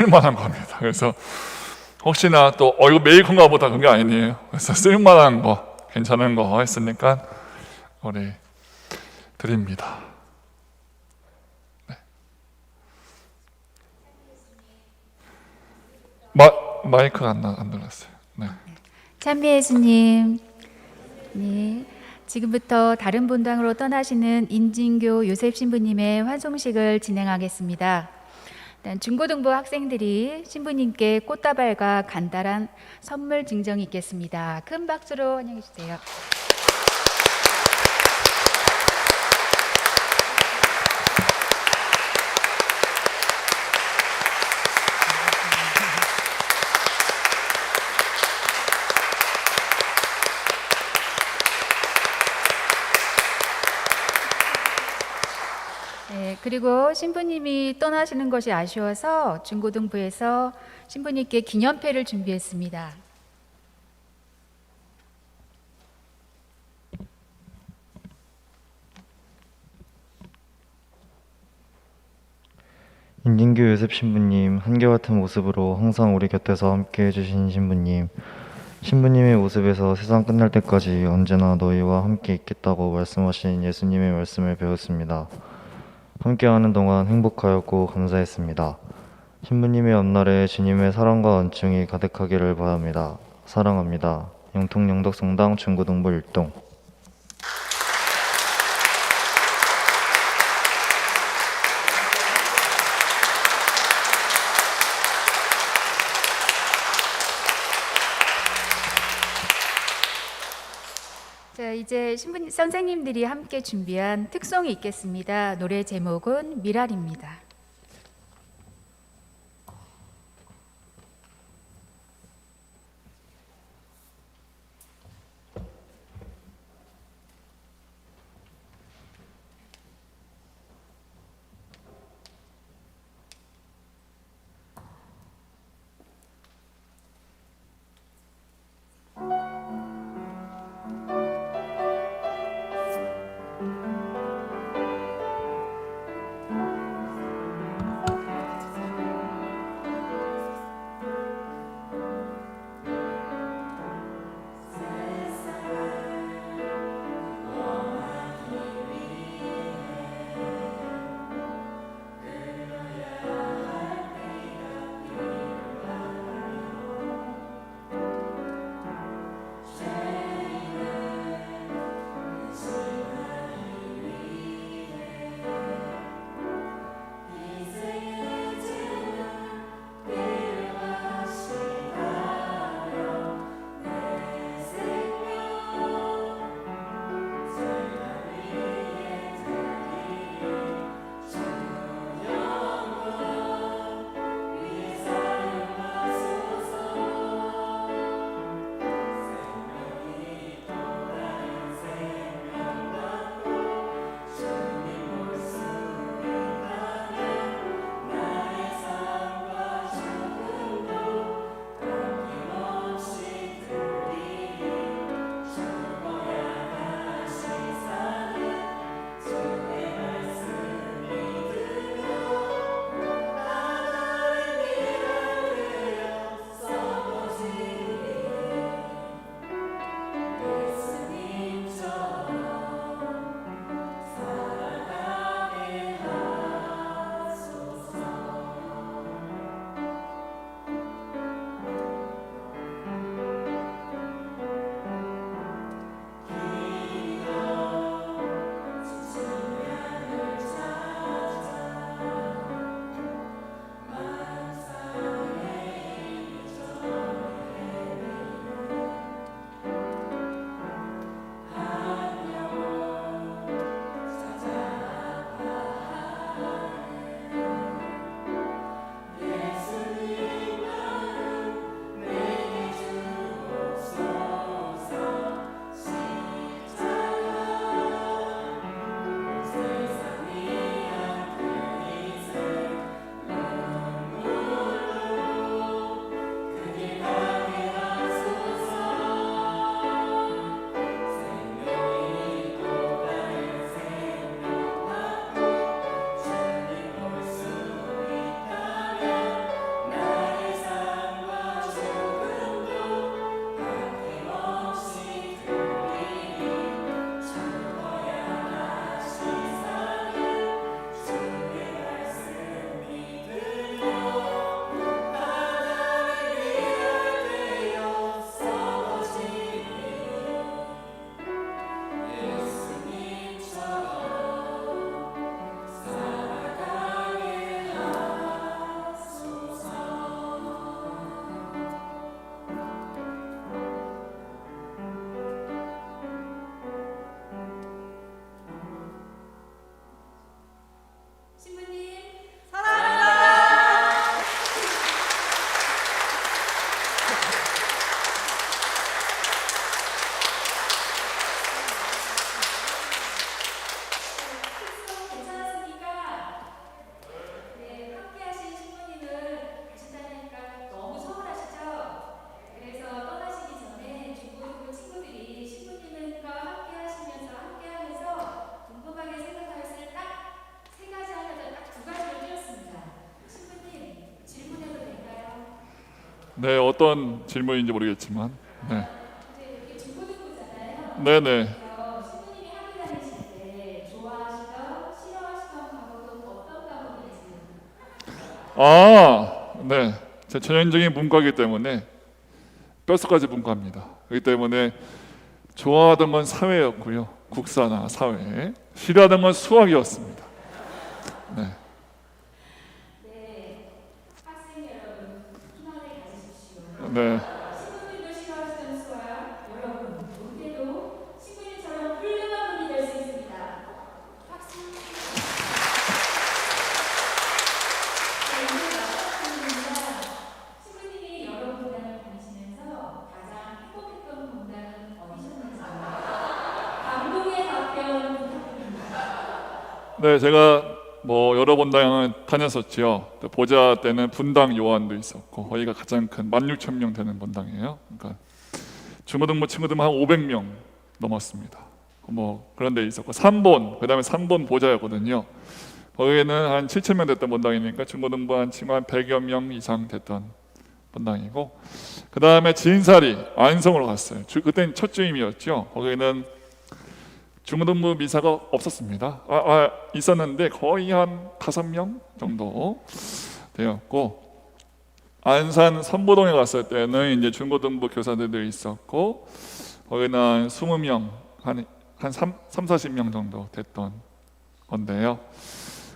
쓸만한 겁니다. 그래서 혹시나 또 어 이거 메이커인가 보다 그런 게 아니에요. 그래서 쓸만한 거 괜찮은 거 했으니까 우리 드립니다. 네. 마 마이크가 안, 나- 안 들었어요. 네. 찬미 예수님, 네. 지금부터 다른 본당으로 떠나시는 인진교 요셉 신부님의 환송식을 진행하겠습니다. 일단 중고등부 학생들이 신부님께 꽃다발과 간단한 선물 증정이 있겠습니다. 큰 박수로 환영해 주세요. 네, 그리고 신부님이 떠나시는 것이 아쉬워서 중고등부에서 신부님께 기념패를 준비했습니다. 인진교 요셉 신부님, 한결같은 모습으로 항상 우리 곁에서 함께 해주신 신부님, 신부님의 모습에서 세상 끝날 때까지 언제나 너희와 함께 있겠다고 말씀하신 예수님의 말씀을 배웠습니다. 함께하는 동안 행복하였고 감사했습니다. 신부님의 앞날에 주님의 사랑과 은총이 가득하기를 바랍니다. 사랑합니다. 영통영덕성당 중고등부 1동 자, 이제 신부님 선생님들이 함께 준비한 특송이 있겠습니다. 노래 제목은 미랄입니다. 네, 어떤 질문인지 모르겠지만, 네. 네, 네. 아, 네. 제 전형적인 문과이기 때문에 뼛속까지 문과입니다. 그렇기 때문에 좋아하던 건 사회였고요. 국사나 사회. 싫어하던 건 수학이었습니다. 네. 네. 신부님도 싫어하시는 수학 여러분 못해도 신부님처럼 훌륭한 분이 될 수 있습니다. 박 수. 네. 네, 제가 뭐 여러 다녔었죠. 또 보자 때는 분당 요한도 있었고 거기가 가장 큰 16,000명 되는 본당이에요. 그러니까 중고등부 친구들만 한 500명 넘었습니다. 뭐 그런 데 있었고 3본 그다음에 3본 보자였거든요. 거기는 한 7,000명 됐던 본당이니까 중고등부 한 친구 한 100여 명 이상 됐던 본당이고 그 다음에 진사리 안성으로 갔어요. 주, 그때는 첫 주임이었죠. 거기는 중고등부 미사가 없었습니다. 아, 아, 있었는데 거의 한 다섯 명 정도 되었고 안산 선보동에 갔을 때는 이제 중고등부 교사들도 있었고 거기는 한 20명 한, 한 3, 3, 40명 정도 됐던 건데요.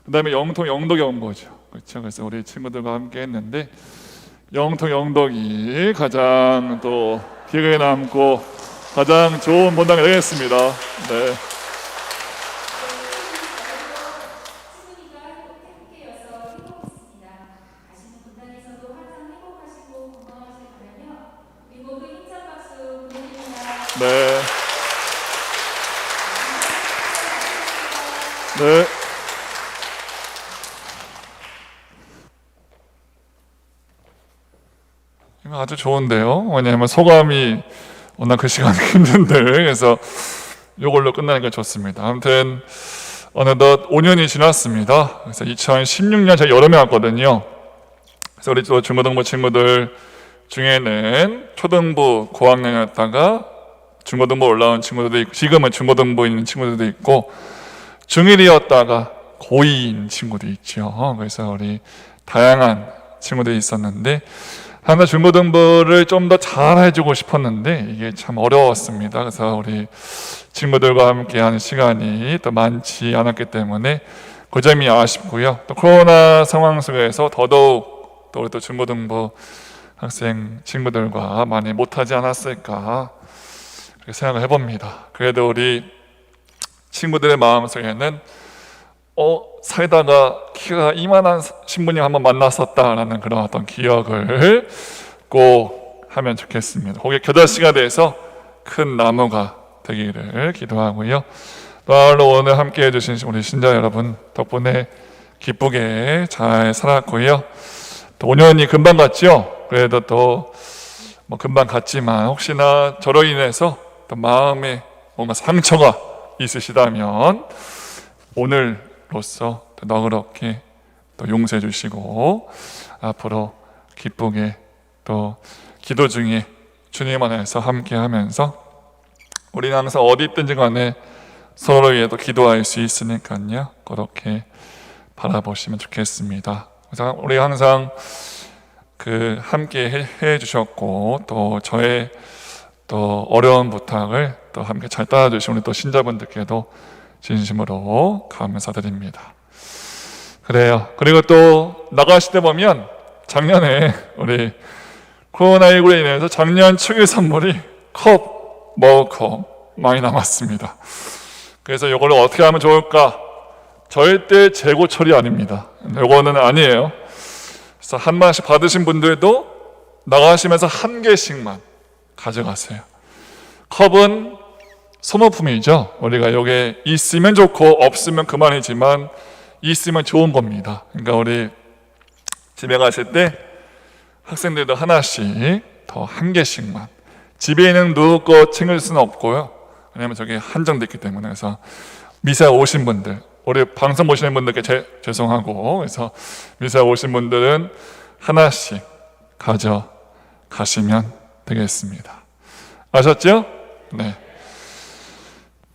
그 다음에 영통 영덕에 온 거죠. 그렇죠. 그래서 우리 친구들과 함께 했는데 영통 영덕이 가장 또 기억에 남고 가장 좋은 본당이 되겠습니다. 네. 네. 네. 아주 좋은데요. 왜냐하면 소감이 워낙 그 시간이 힘든데 그래서 이걸로 끝나니까 좋습니다. 아무튼 어느덧 5년이 지났습니다. 그래서 2016년 제가 여름에 왔거든요. 그래서 우리 또 중고등부 친구들 중에는 초등부 고학년이었다가 중고등부 올라온 친구들도 있고 지금은 중고등부 있는 친구들도 있고 중1이었다가 고2인 친구도 있죠. 그래서 우리 다양한 친구들이 있었는데 하나 중고등부를 좀 더 잘해주고 싶었는데 이게 참 어려웠습니다. 그래서 우리 친구들과 함께하는 시간이 또 많지 않았기 때문에 그 점이 아쉽고요. 또 코로나 상황 속에서 더더욱 또 우리 또 중고등부 학생 친구들과 많이 못하지 않았을까 생각을 해봅니다. 그래도 우리 친구들의 마음속에는 어 살다가 키가 이만한 신부님 한번 만났었다라는 그런 어떤 기억을 꼭 하면 좋겠습니다. 거기에 겨자씨가 돼서 큰 나무가 되기를 기도하고요. 또 오늘 함께 해주신 우리 신자 여러분 덕분에 기쁘게 잘 살았고요. 또 5년이 금방 갔죠. 그래도 또 뭐 금방 갔지만 혹시나 저로 인해서 또 마음에 뭔가 상처가 있으시다면 오늘 로써 또 너그럽게 또 용서해 주시고 앞으로 기쁘게 또 기도 중에 주님 안에서 함께 하면서 우리는 항상 어디 있든지 간에 서로 위해 도 기도할 수 있으니까요. 그렇게 바라보시면 좋겠습니다. 우리 항상 그 함께 해, 해 주셨고 또 저의 또 어려운 부탁을 또 함께 잘 따라주신 우리 또 신자분들께도 진심으로 감사드립니다. 그래요. 그리고 또 나가실 때 보면 작년에 우리 코로나19로 인해서 작년 축일 선물이 컵, 머그컵 많이 남았습니다. 그래서 이걸 어떻게 하면 좋을까? 절대 재고 처리 아닙니다. 이거는 아니에요. 그래서 한 마씩 받으신 분들도 나가시면서 한 개씩만 가져가세요. 컵은 소모품이죠. 우리가 여기 있으면 좋고 없으면 그만이지만 있으면 좋은 겁니다. 그러니까 우리 집에 갔을 때 학생들도 하나씩 더 한 개씩만 집에 있는 누구 거 챙길 수는 없고요. 왜냐면 저게 한정돼 있기 때문에 그래서 미사 오신 분들 우리 방송 보시는 분들께 제, 죄송하고 그래서 미사 오신 분들은 하나씩 가져 가시면 되겠습니다. 아셨죠? 네.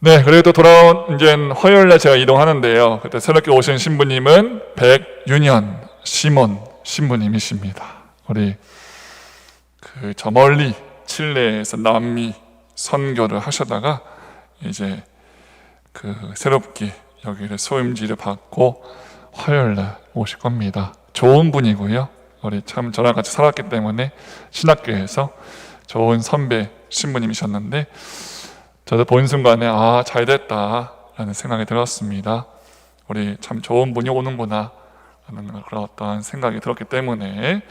네, 그리고 또 돌아온 이제 화요일 날 제가 이동하는데요. 그때 새롭게 오신 신부님은 백윤현 시몬 신부님이십니다. 우리 그 저 멀리 칠레에서 남미 선교를 하시다가 이제 그 새롭게 여기를 소임지를 받고 화요일 날 오실 겁니다. 좋은 분이고요. 우리 참 저랑 같이 살았기 때문에 신학교에서 좋은 선배 신부님이셨는데 저도 본 순간에 아 잘 됐다 라는 생각이 들었습니다. 우리 참 좋은 분이 오는구나 라는 그런 어떤 생각이 들었기 때문에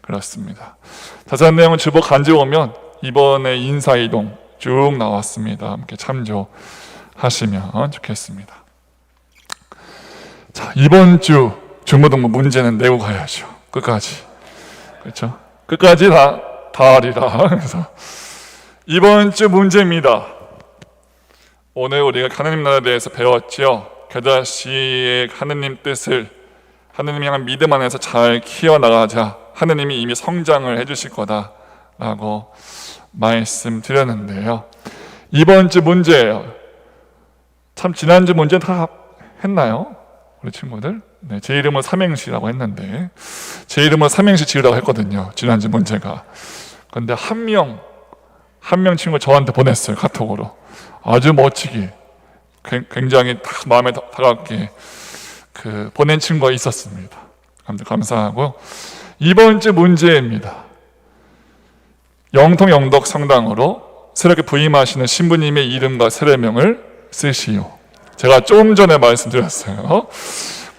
그렇습니다. 자세한 내용은 주보 간지 오면 이번에 인사이동 쭉 나왔습니다. 함께 참조하시면 좋겠습니다. 자 이번 주 중고등부 문제는 내고 가야죠. 끝까지 그렇죠? 끝까지 다 다 하리라. 그래서 이번 주 문제입니다. 오늘 우리가 하느님 나라에 대해서 배웠죠. 겨자씨의 하느님 뜻을 하느님 향한 믿음 안에서 잘 키워나가자 하느님이 이미 성장을 해주실 거다라고 말씀드렸는데요. 이번 주 문제예요. 참 지난주 문제 다 했나요? 우리 친구들? 네, 제 이름은 삼행시라고 했는데 제 이름은 삼행시 지으라고 했거든요. 지난주 문제가. 근데 한 명, 한 명 친구 저한테 보냈어요. 카톡으로. 아주 멋지게 굉- 굉장히 딱 마음에 다- 다가게 그 보낸 친구가 있었습니다. 감사하고 이번 주 문제입니다. 영통 영덕 성당으로 새롭게 부임하시는 신부님의 이름과 세례명을 쓰시오. 제가 좀 전에 말씀드렸어요.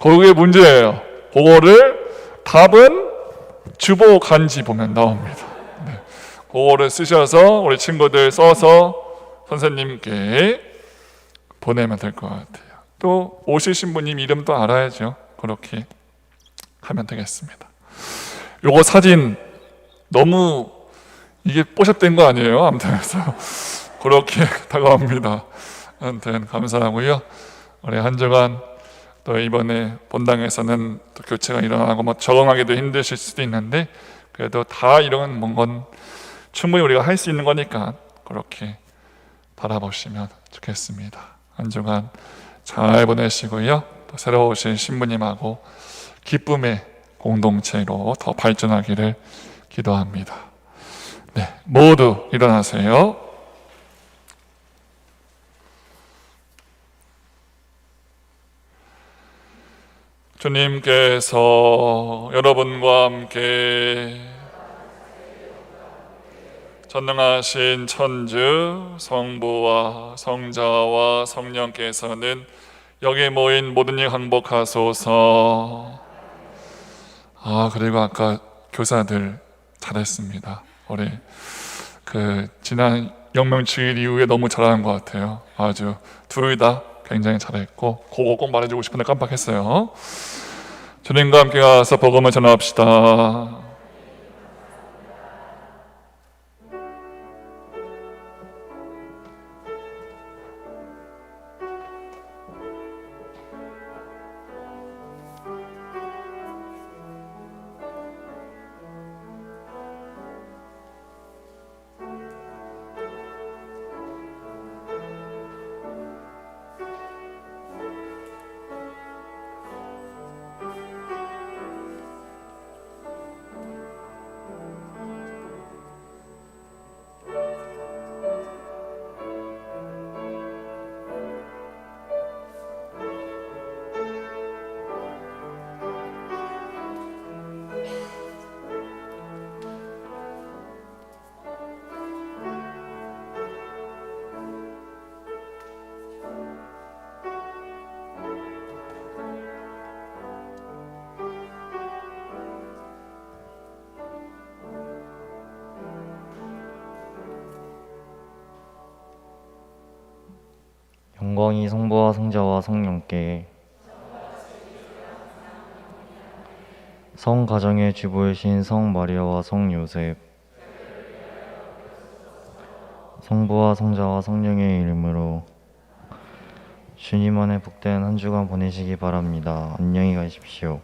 그게 문제예요. 그거를 답은 주보 간지 보면 나옵니다. 네. 그거를 쓰셔서 우리 친구들 써서 선생님께 보내면 될 것 같아요. 또 오실 신부님 이름도 알아야죠. 그렇게 하면 되겠습니다. 요거 사진 너무 이게 뽀샵된 거 아니에요? 그래서 그렇게 다가옵니다. 아무튼 감사하고요. 우리 한 주간 또 이번에 본당에서는 또 교체가 일어나고 뭐 적응하기도 힘드실 수도 있는데 그래도 다 이런 뭔건 충분히 우리가 할 수 있는 거니까 그렇게 바라보시면 좋겠습니다. 한 주간 잘 보내시고요. 또 새로 오신 신부님하고 기쁨의 공동체로 더 발전하기를 기도합니다. 네, 모두 일어나세요. 주님께서 여러분과 함께 전능하신 천주 성부와 성자와 성령께서는 여기 모인 모든 일 항복하소서. 아 그리고 아까 교사들 잘했습니다. 우리 그 지난 영명주일 이후에 너무 잘하는 것 같아요. 아주 둘 다 굉장히 잘했고 그거 꼭 말해주고 싶은데 깜빡했어요. 주님과 함께 가서 복음을 전합시다. 영광이 성부와 성자와 성령께 성 가정의 주부이신 성 마리아와 성 요셉 성부와 성자와 성령의 이름으로 주님 안에 복된 한 주간 보내시기 바랍니다. 안녕히 가십시오.